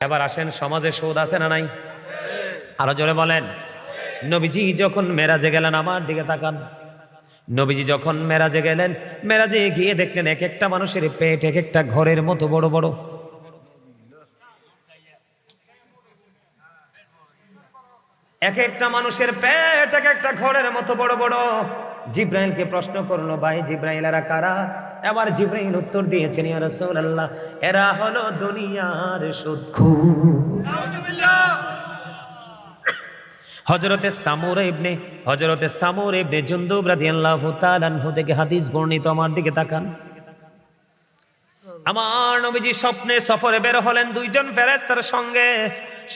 এবার আসেন, সমাজে সুদ আছে না নাই? আরও জোরে বলেন। নবীজি যখন মেরাজে গেলেন, আমার দিকে তাকান। নবীজি যখন মেরাজে গেলেন, মেরাজে গিয়ে দেখলেন এক একটা মানুষের পেট এক একটা ঘরের মতো বড় বড়। এক একটা মানুষের পেট এক একটা ঘরের মতো বড় বড়। জিব্রাইলকে প্রশ্ন করল, ভাই জিব্রাইল এরা কারা? এবার জিব্রাইল উত্তর দিয়েছেন, ইয়া রাসূলুল্লাহ, এরা হলো দুনিয়ার সুদখু হজরতে সামুর ইবনে হজরতে সামুর ইবনে জুনদুব রাদিয়াল্লাহু তাআলা আনহু থেকে হাদিস বর্ণিত, আমার দিকে তাকান। আমার নবীজি স্বপ্নে সফরে বের হলেন দুইজন ফেরেস্তার সঙ্গে।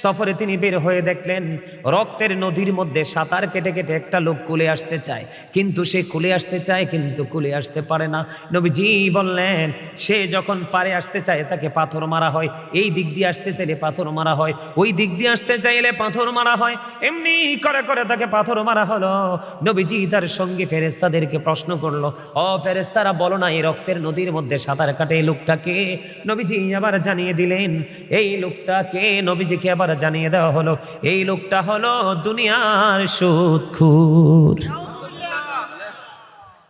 সফরে তিনি বের হয়ে দেখলেন, রক্তের নদীর মধ্যে সাঁতার কেটে কেটে একটা লোক কুলে আসতে চায়। কিন্তু সে কুলে আসতে চায়, কিন্তু কুলে আসতে পারে না। নবীজি বললেন, সে যখন পারে আসতে চায়, তাকে পাথর মারা হয়। এই দিক দিয়ে আসতে চাইলে পাথর মারা হয়, ওই দিক দিয়ে আসতে চাইলে পাথর মারা হয়। এমনি করে করে তাকে পাথর মারা হলো। নবীজি তার সঙ্গে ফেরেস্তাদেরকে প্রশ্ন করল, অ ফেরেস্তারা বলো না, এই রক্তের নদীর মধ্যে সাঁতার কাটে এই লোকটাকে? নবীজি আবার জানিয়ে দিলেন, এই লোকটাকে নবীজিকে আবার জানিয়ে দেওয়া হলো, এই লোকটা হলো দুনিয়ার সুদখুর।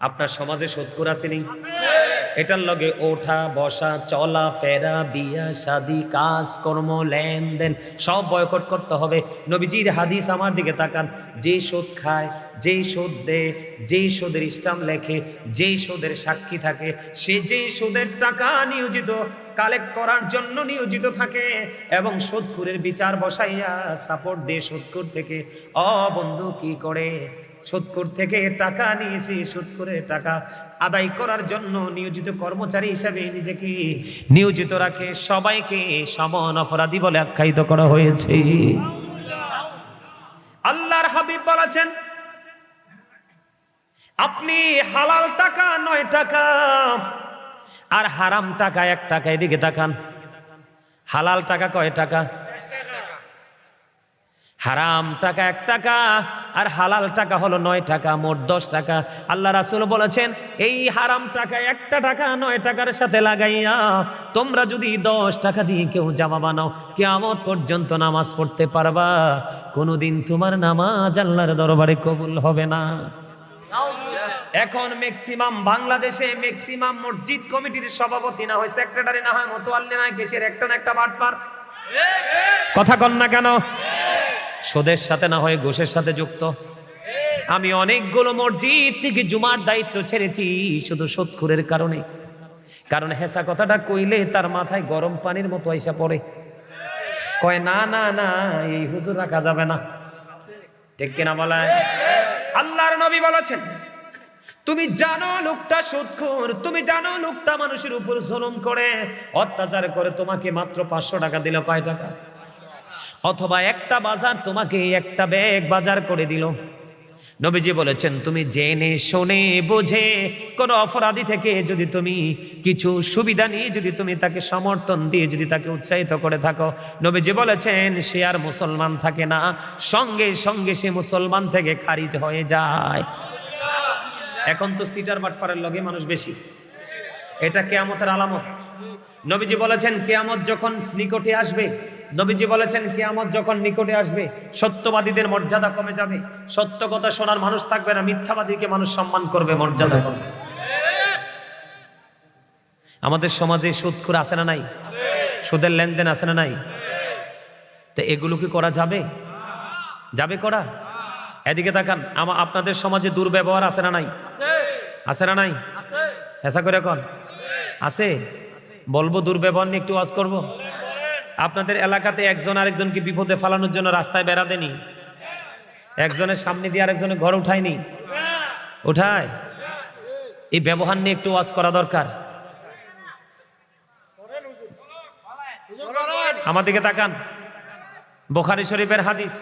আপনার সমাজে সুদখুর আসেনি? এটার লগে ওঠা, বসা, চলা, ফেরা, বিয়া, শাদি, কাজ, কর্ম, লেনদেন, সব বয়কট করতে হবে। নবীজির হাদিস আমার দিকে তাকান। যে সুদ খায়, যেই সুদ দেয়, যেই সুদের ইস্টাম লেখে, যেই সুদের সাক্ষী থাকে, সে যেই সুদের টাকা নিয়োজিত কালেক্ট করার জন্য নিয়োজিত থাকে এবং সুদখুরের বিচার বসাইয়া সাপোর্ট দিয়ে সুদখুর থেকে, অ বন্ধু, কি করে? সুদখুর থেকে টাকা নিয়ে এসে টাকা আদায় করার জন্য নিয়োজিত কর্মচারী হিসাবে নিজেকে নিয়োজিত রাখে। সবাইকে সমান অপরাধী বলে আখ্যায়িত করা হয়েছে। আল্লাহর হাবিব বলেছেন, আপনি হালাল টাকা নয়, টাকা আর হারাম টাকা এক টাকা, এদিকে তাকান। হালাল টাকা কয় টাকা? হারাম টাকা এক টাকা, আর হালাল টাকা হলো নয় টাকা, মোট দশ টাকা। আল্লাহ রাসুল বলেছেন, এই হারাম টাকা একটা টাকা নয় টাকার সাথে লাগাইয়া তোমরা যদি দশ টাকা দিয়ে কেউ জামা বানাও কেমন পর্যন্ত নামাজ পড়তে পারবা। কোনোদিন তোমার নামাজ আল্লাহর দরবারে কবুল হবে না। এখন ম্যাক্সিমাম বাংলাদেশে ম্যাক্সিমাম মসজিদ কমিটির সভাপতি না হয় সেক্রেটারি না হয় মতোয়াল্লি না কেসের? একটা না একটা বাটপার। কথা কন না কেন? সোদের সাথে না হয় ঘোষের সাথে যুক্ত। আমি অনেকগুলো মসজিদ থেকে জুমার দায়িত্ব ছেড়েছি শুধু সৎখুরের কারণে। কারণ হেসা কথাটা কইলে তার মাথায় গরম পানির মতো আইসা পড়ে। কয়, না না না, এই হুজুর রাখা যাবে না। ঠিক কিনা বলায় আল্লাহর নবী বলেছেন তুমি জানো লোকটা সুদখোর তুমি জানো লোকটা মানুষের উপর জুলুম করে। অত্যাচার করে তোমাকে মাত্র পাঁচশো টাকা দিল, কয় টাকা? অথবা একটা বাজার তোমাকে একটা ব্যাগ বাজার করে দিল। নবীজি বলেছেন, তুমি জেনে, শোনে, বোঝে কোন অপরাধী থেকে যদি তুমি কিছু সুবিধা নিয়ে যদি তুমি তাকে সমর্থন দিয়ে যদি তাকে উৎসাহিত করে থাকো, নবীজি বলেছেন, সে আর মুসলমান থাকে না। সঙ্গে সঙ্গে সে মুসলমান থেকে খারিজ হয়ে যায়। এখন তো সিটার বাটপাড়ের লগে মানুষ বেশি। এটা কেয়ামতের আলামত। নবীজি বলেছেন, কেয়ামত যখন নিকটে আসবে, নবীজি বলেছেন, কেয়ামত যখন নিকটে আসবে, সত্যবাদীদের মর্যাদা কমে যাবে। সত্য কথা শোনার মানুষ থাকবে না, মিথ্যাবাদীকে মানুষ সম্মান করবে, মর্যাদা করবে আমাদের সমাজে সুদখুর আছে না নাই? সুদের লেনদেন আছে না নাই? তো এগুলো কি করা যাবে? যাবে করা? এদিকে তাকান আমা আপনাদের সমাজে দুর্ব্যবহার আছে না নাই? আছে। না নাই? হেসা করে এখন আছে? বলব দুর্ব্যবহার নিয়ে একটু ওয়াজ করব? আপনাদের এলাকাতে একজন আরেকজনকে বিপদে ফালানোর জন্য রাস্তায় বেড়া দেনি একজনের সামনে দিয়ে আরেকজনের ঘর উঠায়নি? উঠায়? এই ব্যবহার নিয়ে একটু ওয়াজ করা দরকার। আমার দিকে তাকান। বোখারি শরীফের হাদিস।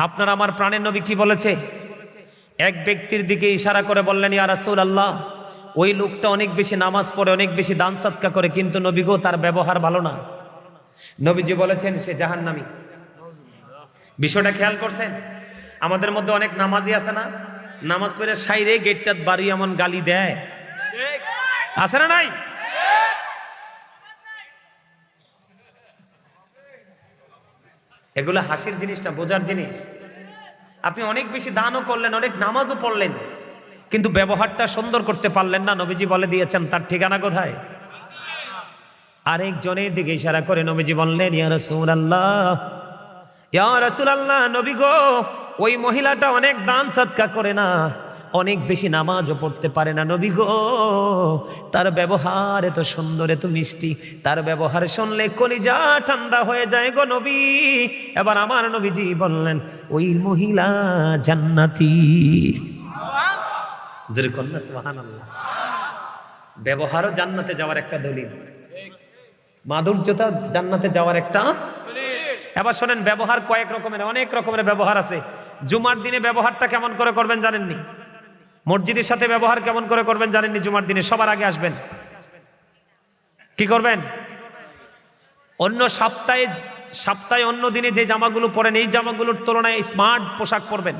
আপনার আমার প্রাণের নবী কি বলেছে? এক ব্যক্তির দিকে ইশারা করে বললেন, ইয়া রাসূল আল্লাহ ওই লোকটা অনেক বেশি নামাজ পড়ে, অনেক বেশি দান সৎকা করে, কিন্তু নবীগো তার ব্যবহার ভালো না। নবীজি বলেছেন, সে জাহান্নামী। বিষয়টা খেয়াল করছেন? আমাদের মধ্যে অনেক নামাজি আছে না? নামাজ পড়ে সাইরে গেটটাত বাড়ি এমন গালি দেয়। আছে না নাই? এগুলো হাসির জিনিসটা, বোঝার জিনিস। আপনি অনেক বেশি দানও করলেন, অনেক নামাজও পড়লেন, কিন্তু ব্যবহারটা সুন্দর করতে পারলেন না, নবীজি বলে দিয়েছেন, তার ঠিকানা কোথায়? আরেকজনের দিকে ইশারা করে নবীজি বললেন, ইয়া রাসূলুল্লাহ ইয়া রাসূলুল্লাহ, নবী গো, ওই মহিলাটা অনেক দান সৎকা করে না। অনেক বেশি নামাজও পড়তে পারে না, নবী গো। তার ব্যবহার এত সুন্দর, এত মিষ্টি। তার ব্যবহার শুনলে কলিজা ঠান্ডা হয়ে যায় গো নবী। এবার আমার নবীজি বললেন, ওই মহিলা জান্নাতি। যেরকম সুবহানাল্লাহ। ব্যবহারও জান্নাতে যাওয়ার একটা দলিল। মাধুর্যতা জান্নাতে যাওয়ার একটা এবার শোনেন, ব্যবহার কয়েক রকমের, অনেক রকমের ব্যবহার আছে। জুমার দিনে ব্যবহারটা কেমন করে করবেন জানেননি? মসজিদের সাথে ব্যবহার কেমন করে করবেন জানেননি? জুমার দিনে সবার আগে আসবেন। কি করবেন? অন্য সপ্তাহে সপ্তাহে অন্য দিনে যে জামাগুলো পরেন, এই জামাগুলোর তুলনায় স্মার্ট পোশাক পরবেন।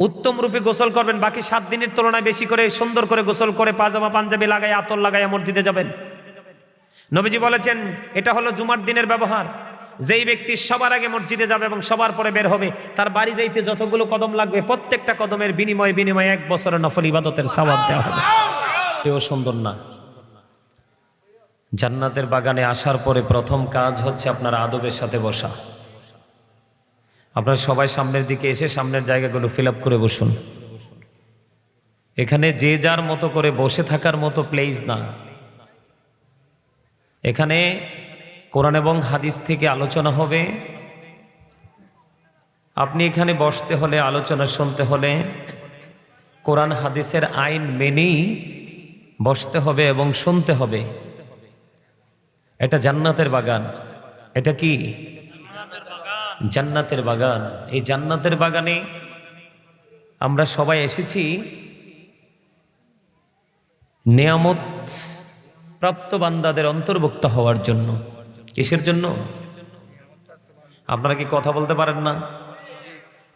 উত্তম রূপে গোসল করবেন। বাকি সাত দিনের তুলনায় বেশি করে, সুন্দর করে গোসল করে পাজামা, পাঞ্জাবি লাগাই আতর লাগাই মসজিদে যাবেন। নবীজি বলেছেন, এটা হলো জুমার দিনের ব্যবহার। যেই ব্যক্তি সবার আগে মসজিদে যাবে এবং সবার পরে বের হবে, তার বাড়ি যাইতে যতগুলো কদম লাগবে, প্রত্যেকটা কদমের বিনিময়ে বিনিময়ে এক বছরের নফল ইবাদতের সওয়াব দেওয়া হবে। এও সুন্দর না। জান্নাতের বাগানে আসার পরে প্রথম কাজ হচ্ছে আপনার আদবের সাথে বসা। আপনারা সবাই সামনের দিকে এসে সামনের জায়গাগুলো ফিল করে বসুন। এখানে যে যার মতো করে বসে থাকার মতো প্লেস না। এখানে কোরআন এবং হাদিস থেকে আলোচনা হবে। আপনি এখানে বসতে হলে, আলোচনা শুনতে হলে কোরআন, হাদিসের আইন মেনেই বসতে হবে এবং শুনতে হবে। এটা জান্নাতের বাগান। এটা কি? জান্নাতের বাগান। এই জান্নাতের বাগানে আমরা সবাই এসেছি। নিয়ামত প্রাপ্ত বান্দাদের অন্তর্ভুক্ত হওয়ার জন্য। কিসের জন্য? আপনারা কি কথা বলতে পারেন না?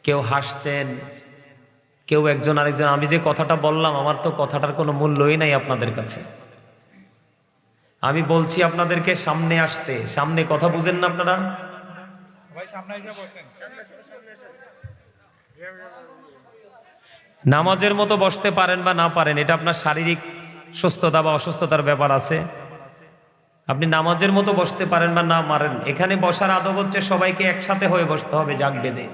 কেউ হাসছেন কেউ একজন আরেকজন আমি যে কথাটা বললাম আমার তো কথাটার কোনো মূল্যই নাই আপনাদের কাছে। আমি বলছি আপনাদেরকে সামনে আসতে। সামনে কথা বুঝেন না আপনারা? নামাজের মতো বসতে পারেন বা না পারেন এটা আপনার শারীরিক সুস্থতা বা অসুস্থতার ব্যাপার আছে। আপনি নামাজের মতো বসতে পারেন বা না মারেন, এখানে বসার আদব হচ্ছে সবাইকে একসাথে হয়ে বসতে হবে জাগ বেঁধে।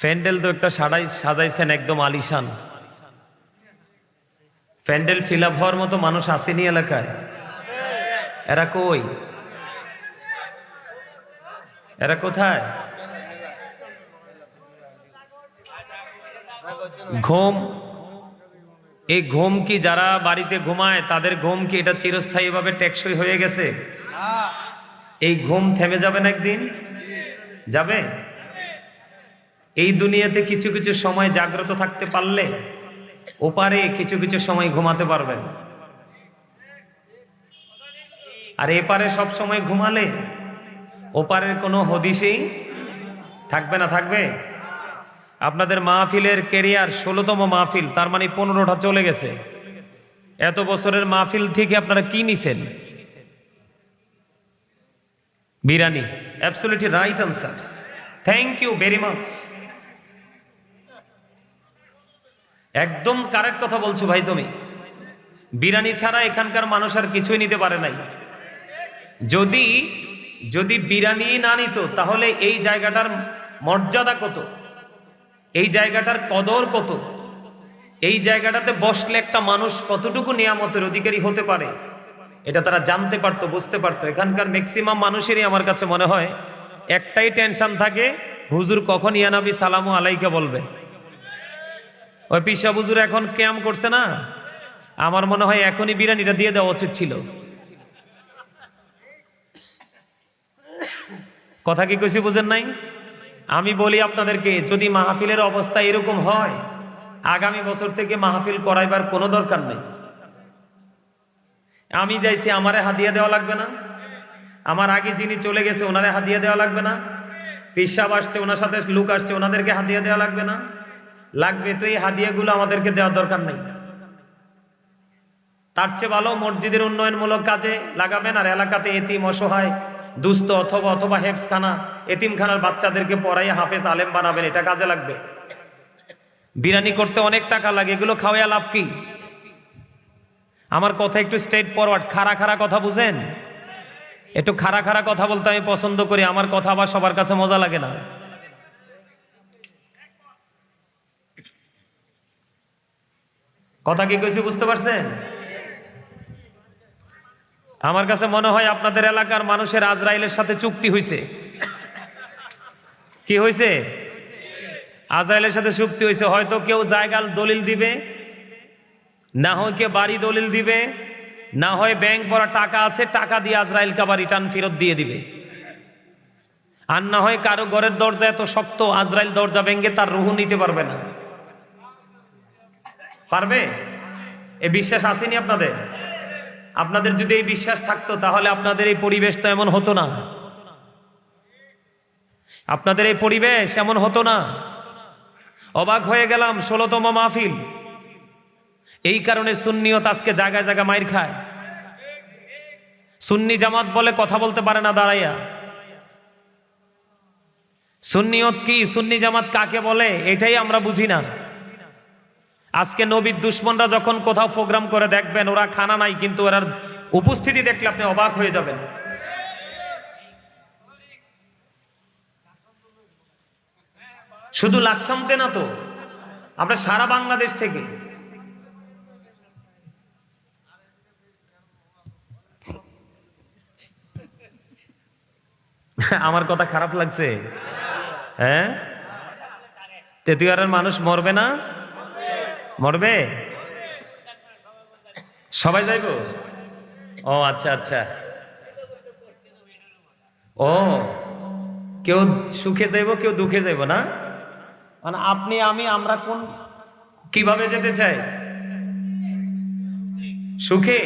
প্যান্ডেল তো একটা সাজাই সাজাইছেন একদম আলিশান। প্যান্ডেল ফিল আপ হওয়ার মতো মানুষ আসেনি এলাকায়। এরা কই? এরা কোথায়? ঘুম। এই ঘুম কি যারা বাড়িতে ঘুমায়, তাদের ঘুম কি এটা চিরস্থায়ীভাবে টেকসই হয়ে গেছে? এই ঘুম থেমে যাবেন একদিন? যাবে? এই দুনিয়াতে কিছু কিছু সময় জাগ্রত থাকতে পারলে, ওপারে কিছু কিছু সময় ঘুমাতে পারবেন। আর এপারে সব সময় ঘুমালে? ওপারের কোনো হদিসেই থাকবে না, থাকবে? আপনাদের মাহফিলের কেরিয়ার ষোলোতম মাহফিল, তার মানে পনেরোটা চলে গেছে। এত বছরের মাহফিল থেকে আপনারা কি নিছেন? Biryani absolutely right answer thank you very much একদম কারেক্ট কথা বলছো ভাই তুমি। বিরিয়ানি ছাড়া এখানকার মানুষ আর কিছুই নিতে পারে নাই। যদি যদি বিরিয়ানি না নিত, তাহলে এই জায়গাটার মর্যাদা কত? এই জায়গাটার কদর কত? এই জায়গাটাতে বসলে একটা মানুষ কতটুকু নিয়ামতের অধিকারী হতে পারে? এটা তারা জানতে পারতো, বুঝতে পারতো। এখানকার ম্যাক্সিমাম মানুষেরই আমার কাছে মনে হয়, একটাই টেনশন থাকে, হুজুর কখন ইয়ানাবি সালামু আলাইকে বলবে? ওই পিসা হুজুর এখন ক্যাম করছে না? আমার মনে হয় এখনই বিরিয়ানিটা দিয়ে দেওয়া উচিত ছিল। কথা কি কইছি বুঝেন নাই? আমি বলি আপনাদেরকে, যদি মাহফিলের অবস্থা এরকম হয়, আগামী বছর থেকে মাহফিল করাইবার কোনো দরকার নেই। আমি যাইছি, আমারে হাদিয়া দেওয়া লাগবে না। আমার আগে যিনি চলে গেছে, ওনারে হাদিয়া দেওয়া লাগবে না। পিসাব আসছে, ওনার সাথে লুক আসছে, ওনাদেরকে হাদিয়া দেওয়া লাগবে না। লাগবে তো এই হাদিয়াগুলো আমাদেরকে দেওয়ার দরকার নেই। তার চেয়ে ভালো মসজিদের উন্নয়নমূলক কাজে লাগাবেন, আর এলাকাতে এতিম অসহায় দুস্থ অথবা অথবা হেফসখানা, এতিমখানার বাচ্চাদেরকে পড়াই হাফেজ আলেম বানাবেন, এটা কাজে লাগবে। বিরিয়ানি করতে অনেক টাকা লাগে, এগুলো খাওয়া লাভ কি? আমার কথা একটু স্ট্রেট ফরওয়ার্ড খাড়া খাড়া কথা বুঝেন? একটু খাড়া খাড়া কথা বলতে আমি পছন্দ করি, আমার কথা আবার সবার কাছে মজা লাগে না। কথা কি কইছি বুঝতে পারছেন? আমার কাছে মনে হয় আপনাদের এলাকার মানুষের আজরাইলের সাথে চুক্তি হয়েছে কি হয়েছে আজরাইলের সাথে চুক্তি হয়েছে হয়তো কেউ জায়গার দলিল দিবে, না হয় কেউ বাড়ি দলিল দিবে, না হয় ব্যাংক ভরা টাকা আছে, টাকা দিয়ে আজরাইলকে আবার রিটার্ন ফেরত দিয়ে দিবে। আর না হয় কারও ঘরের দরজা এত শক্ত, আজরাইল দরজা ভেঙে তার রুহু নিতে পারবে না। পারবে? এ বিশ্বাস আসেনি আপনাদের? আপনাদের যদি এই বিশ্বাস থাকতো, তাহলে আপনাদের এই পরিবেশ তো এমন হতো না। আপনাদের এই পরিবেশ এমন হতো না। অবাক হয়ে গেলাম, ষোলোতম মাহফিল। এই কারণে সুন্নিয়ত আজকে জায়গায় জায়গায় মাইর খায়। সুন্নি জামাত বলে কথা বলতে পারে না দাঁড়াইয়া। সুন্নিয়ত কি? সুন্নি জামাত কাকে বলে? এটাই আমরা বুঝি না। আজকে নবীর দুশ্মনরা যখন কোথাও প্রোগ্রাম করে দেখবেন, ওরা খানা নাই, কিন্তু ওরা উপস্থিতি দেখলে আপনি অবাক হয়ে যাবেন। শুধু লাকসামতে না তো, আমরা সারা বাংলাদেশ থেকে। আমার কথা খারাপ লাগছে? হ্যাঁ? তেতুয়ারের মানুষ মরবে না? মরবে? সবাই যাইব? ও আচ্ছা আচ্ছা। ও কেউ সুখে যাইব কেউ দুঃখে যাইব না? মানে আপনি আমি আমরা কোন কীভাবে যেতে চাই? সুখে?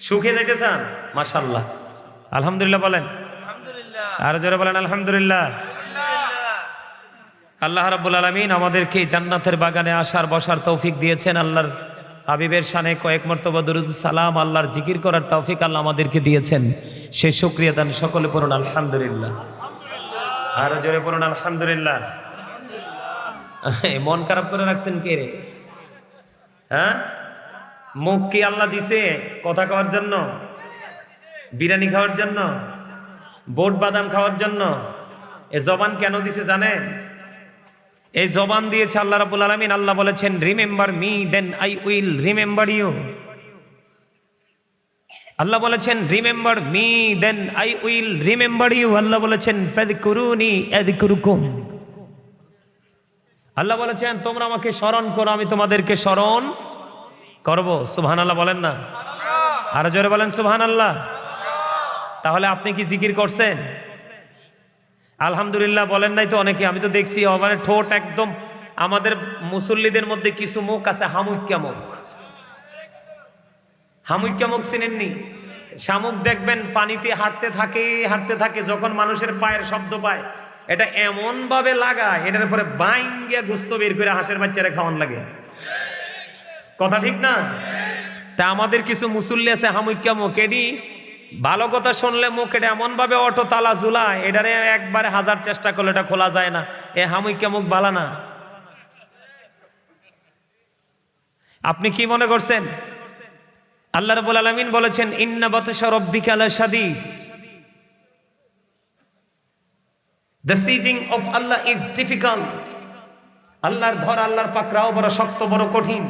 সুখে যেতে চান? মাসাল্লাহ আলহামদুলিল্লাহ বলেন। আর জোরে বলেন আলহামদুলিল্লাহ। আল্লাহ রাব্বুল আলামিন আমাদেরকে জান্নাতের বাগানে আসার, বসার তৌফিক দিয়েছেন। আল্লাহর হাবিবের শানে কয়েক মর্তবা দরুদ সালাম, আল্লাহর জিকির করার তৌফিক আল্লাহ আমাদেরকে দিয়েছেন। সে শুক্রিয়া দান সকলে পড়ুন, আলহামদুলিল্লাহ। আরও জোরে পড়ুন, আলহামদুলিল্লাহ। মন খারাপ করে রাখছেন কে রে? হ্যাঁ? মুখ কি আল্লাহ দিছে কথা খাওয়ার জন্য? বিরিয়ানি খাওয়ার জন্য? বোট বাদাম খাওয়ার জন্য? এ জবান কেন দিছে জানেন? এই জবান দিয়েছে আল্লাহ রাবুল আলমিন। আল্লাহ বলেছেন remember me then I will remember you Allah বলেছেন remember me then I will remember you Allah বলেছেন আযকুরুকুম আল্লাহ বলেছেন, তোমরা আমাকে স্মরণ করো, আমি তোমাদেরকে স্মরণ করব। সুহান আল্লাহ বলেন না? আর জোরে বলেন সুহান আল্লাহ তাহলে আপনি কি জিকির করছেন? আলহামদুলিল্লাহ বলেন নাই তো অনেকে, আমি তো দেখছি মানে ঠোঁট একদম, আমাদের মুসল্লিদের মধ্যে কিছু মুখ আছে হামুক্যা মুখ। হামুক্যা মুখ চিনেননি? শামুক দেখবেন পানিতে হাঁটতে থাকে হাঁটতে থাকে, যখন মানুষের পায়ের শব্দ পায়, এটা এমন ভাবে লাগায় এটার পরে বাইন গিয়া গুস্ত বের করে হাঁসের বাচ্চারা খাওয়ান লাগে। কথা ঠিক না? তা আমাদের কিছু মুসল্লি আছে হামুক্যা মুখ ভালো কথা শুনলে মুখ এটা এমন ভাবে অটো তালা ঝুলায়, এটারে একবারে হাজার চেষ্টা করলে এটা খোলা যায় না। এ হামুইকা মুখ বালা না। আপনি কি মনে করছেন? আল্লাহ রাব্বুল আলামিন বলেছেন, ইন্না রাব্বিকা লাশাদীদ the seizing of Allah is difficult আল্লাহর ধর, আল্লাহর পাকড়াও বড় শক্ত, বড় কঠিন।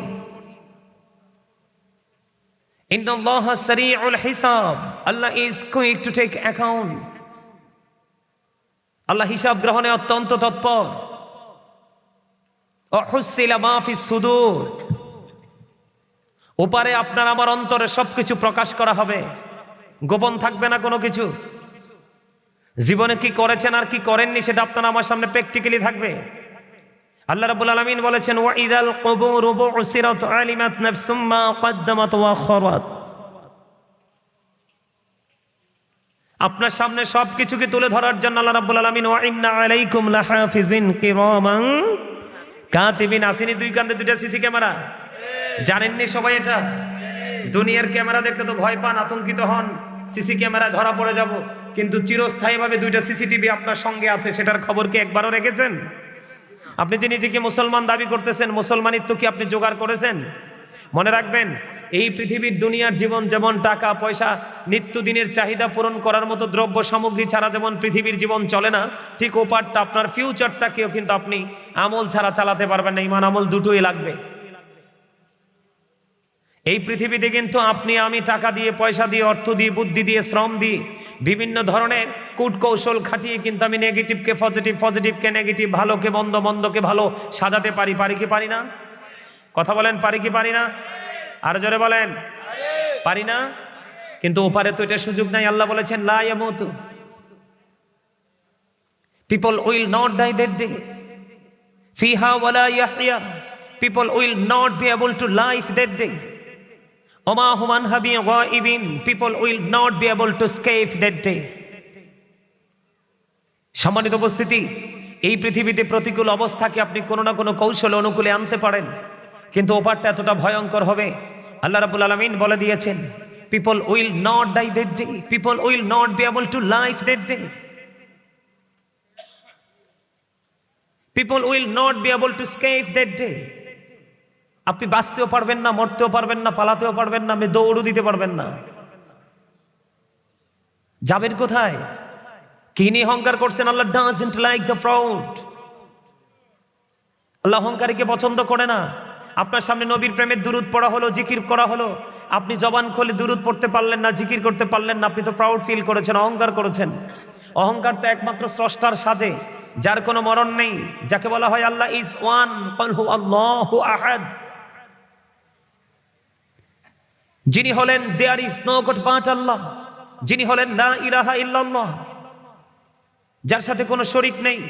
Sari'ul Hisab. Allah is quick to. আল্লাহ হিসাব গ্রহণে অত্যন্ত তৎপর। সুদূর। ওপারে আপনার আমার অন্তরে সবকিছু প্রকাশ করা হবে। গোপন থাকবে না কোনো কিছু। জীবনে কি করেছেন আর কি করেননি সেটা আপনার আমার সামনে প্র্যাকটিক্যালি থাকবে। আল্লাহ রাব্বুল আলামিন বলেছেন, ওয়া ইদাল আপনার সামনে সব কিছুকে তুলে ধরার জন্য আল্লাহ রাব্বুল আলামিন, ওয়া ইন্না আলাইকুম লাহাফিজিন কিরামান কাতিবিন আসিনি দুই কান্দে দুইটা সিসি ক্যামেরা। জানেননি সবাই এটা? দুনিয়ার ক্যামেরা দেখলে তো ভয় পান, আতঙ্কিত হন, সিসি ক্যামেরা ধরা পড়ে যাব। কিন্তু চিরস্থায়ীভাবে দুইটা সিসিটিভি আপনার সঙ্গে আছে, সেটার খবর কি একবারও রেখেছেন? আপনি যে নিজেকে মুসলমান দাবি করতেছেন, মুসলমানিত্ব কি আপনি জোগাড় করেছেন? মনে রাখবেন, এই পৃথিবীর দুনিয়ার জীবন যেমন টাকা, পয়সা, নিত্যদিনের চাহিদা পূরণ করার মতো দ্রব্য সামগ্রী ছাড়া যেমন পৃথিবীর জীবন চলে না, ঠিক ওপারটা আপনার ফিউচারটাকেও কিন্তু আপনি আমল ছাড়া চালাতে পারবেন না, ইমান আমল দুটোই লাগবে। এই পৃথিবীতে কিন্তু আপনি আমি টাকা দিয়ে, পয়সা দিয়ে, অর্থ দিয়ে, বুদ্ধি দিয়ে, শ্রম দিয়ে বিভিন্ন ধরনের কূট কৌশল খাটিয়ে কিন্তু আমি নেগেটিভকে পজিটিভ পজিটিভকে নেগেটিভ ভালোকে মন্দ, মন্দকে ভালো সাজাতে পারি পারি কি পারি না? কথা বলেন, পারি কি পারি না? আর জোরে বলেন, পারি না? কিন্তু ওপারে তো এটা সুযোগ নাই, আল্লাহ বলেছেন, লা ইয়ামুতু। People will not die that day ফিহা ওয়ালা ইয়াহইয়া। People will not be able to life that day ওমা হুমান হাবি গাইবিন people will not be able to escape that day সম্মানিত উপস্থিতি, এই পৃথিবীতে প্রতিকূল অবস্থাকে আপনি কোনো না কোনো কৌশল অনুকূলে আনতে পারেন, কিন্তু ওপারটা এতটা ভয়ঙ্কর হবে। আল্লাহ রাবুল আলমিন বলে দিয়েছেন people will not die that day people will not be able to life that day people will not be able to escape that day আপনি বাঁচতেও পারবেন না, মরতেও পারবেন না, পালাতেও পারবেন না, আপনি দৌড়ও দিতে পারবেন না। যাবেন কোথায়? কি নিয়ে অহংকার করছেন? Allah doesn't like the proud Allah অহংকারীকে পছন্দ করে না। আপনার সামনে নবীর প্রেমের দুরুদ পড়া হলো, জিকির করা হলো। আপনি জবান খোলে দুরুদ পড়তে পারলেন না, জিকির করতে পারলেন না, আপনি তো প্রাউড ফিল করেছেন, অহংকার করেছেন। অহংকার তো একমাত্র স্রষ্টার সাজে, যার কোনো মরণ নেই, যাকে বলা হয় আল্লাহ ইজ ওয়ান আল্লাহু আহাদ যিনি হলেন there is no god but Allah যিনি হলেন না ইলাহা ইল্লাল্লাহ যার সাথে কোনো শরিক নেই।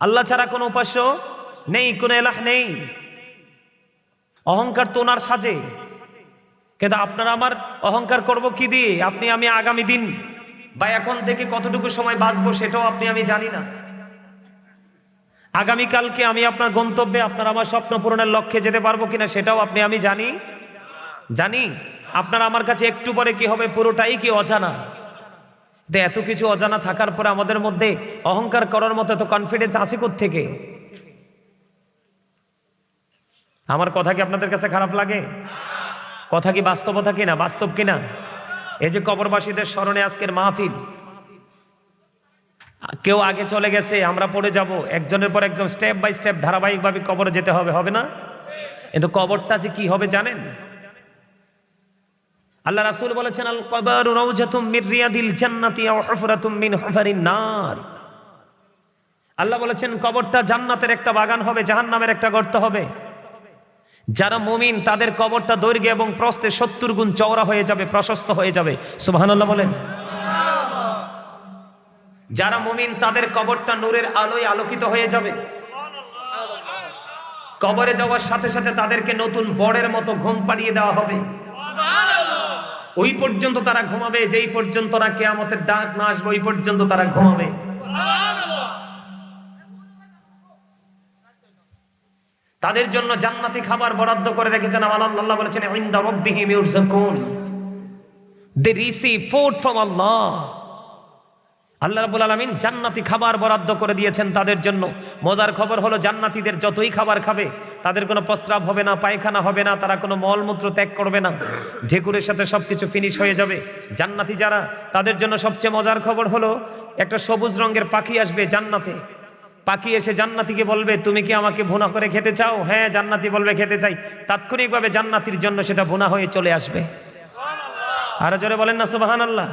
আল্লাহ ছাড়া কোনো উপাস্য নেই, কোনো এলাহ নেই। অহংকার তো ওনার সাজে। কিন্তু আপনারা আমার অহংকার করব কি দিয়ে? আপনি আমি আগামী দিন বা এখন থেকে কতটুকু সময় বাঁচবো সেটাও আপনি, আমি জানি না। আগামীকালকে আমি আপনার গন্তব্যে, আপনার আমার স্বপ্ন পূরণের লক্ষ্যে যেতে পারব কিনা সেটাও আপনি আমি জানি। জানি? আপনার আমার কাছে একটু পরে কি হবে পুরোটাই কি অজানা? এত কিছু অজানা থাকার পরে আমাদের মধ্যে অহংকার করার মতো এত কনফিডেন্স আছে থেকে আমার কথা কি আপনাদের কাছে খারাপ লাগে? কথা কি বাস্তবতা কিনা? বাস্তব কিনা? এই যে কবরবাসীদের স্মরণে আজকের মাহফিল কেউ আগে চলে গেছে, আমরা পড়ে যাব। একজনের পর একজন স্টেপ বাই স্টেপ ধারাবাহিকভাবে কবরে যেতে হবে হবে না? কিন্তু কবরটা যে কি হবে জানেন? আল্লাহ রাসুল বলেছেন আল কবরু রাউজাতুম মির রিয়াদিল জান্নাতি আও মিন নার। আল্লাহ বলেছেন, কবরটা জান্নাতের একটা বাগান হবে, জাহান্নামের একটা গর্ত হবে। যারা মুমিন, তাদের কবরটা দৈর্ঘ্য এবং প্রস্থে সত্তর গুণ চওড়া হয়ে যাবে, প্রশস্ত হয়ে যাবে। সুবহানাল্লাহ বলেন। যারা মুমিন, তাদের কবরটা নূরের আলোয় আলোকিত হয়ে যাবে। কবরে যাওয়ার সাথে সাথে তাদেরকে নতুন বড়ের মতো ঘুম পাড়িয়ে দেওয়া হবে। ওই পর্যন্ত তারা ঘুমাবে, যেই পর্যন্ত না কেয়ামতের ডাক না আসবে, ওই পর্যন্ত তারা ঘুমাবে। তাদের জন্য জান্নাতি খাবার বরাদ্দ করে রেখেছেন আল্লাহ। বলেছেন, ইনদা রাব্বিহিম ইউরযাকুন they receive food from Allah Allah রাব্বুল আলামিন জান্নাতি খাবার বরাদ্দ করে দিয়েছেন তাদের জন্য। মজার খবর হলো জান্নাতিদের যতই খাবার খাবে, তাদের কোনো প্রস্রাব হবে না, পায়খানা হবে না, তারা কোনো মলমূত্র ত্যাগ করবে না। ঢেকুরের সাথে সবকিছু ফিনিশ হয়ে যাবে। জান্নাতি যারা, তাদের জন্য সবচেয়ে মজার খবর হলো, একটা সবুজ রঙের পাখি আসবে জান্নাতে। পাখি এসে জান্নাতিকে বলবে, তুমি কি আমাকে ভুনা করে খেতে চাও? হ্যাঁ জান্নাতি বলবে, খেতে চাই। তাৎক্ষণিকভাবে জান্নাতির জন্য সেটা ভুনা হয়ে চলে আসবে। আরও জোরে বলেন না সুবাহান আল্লাহ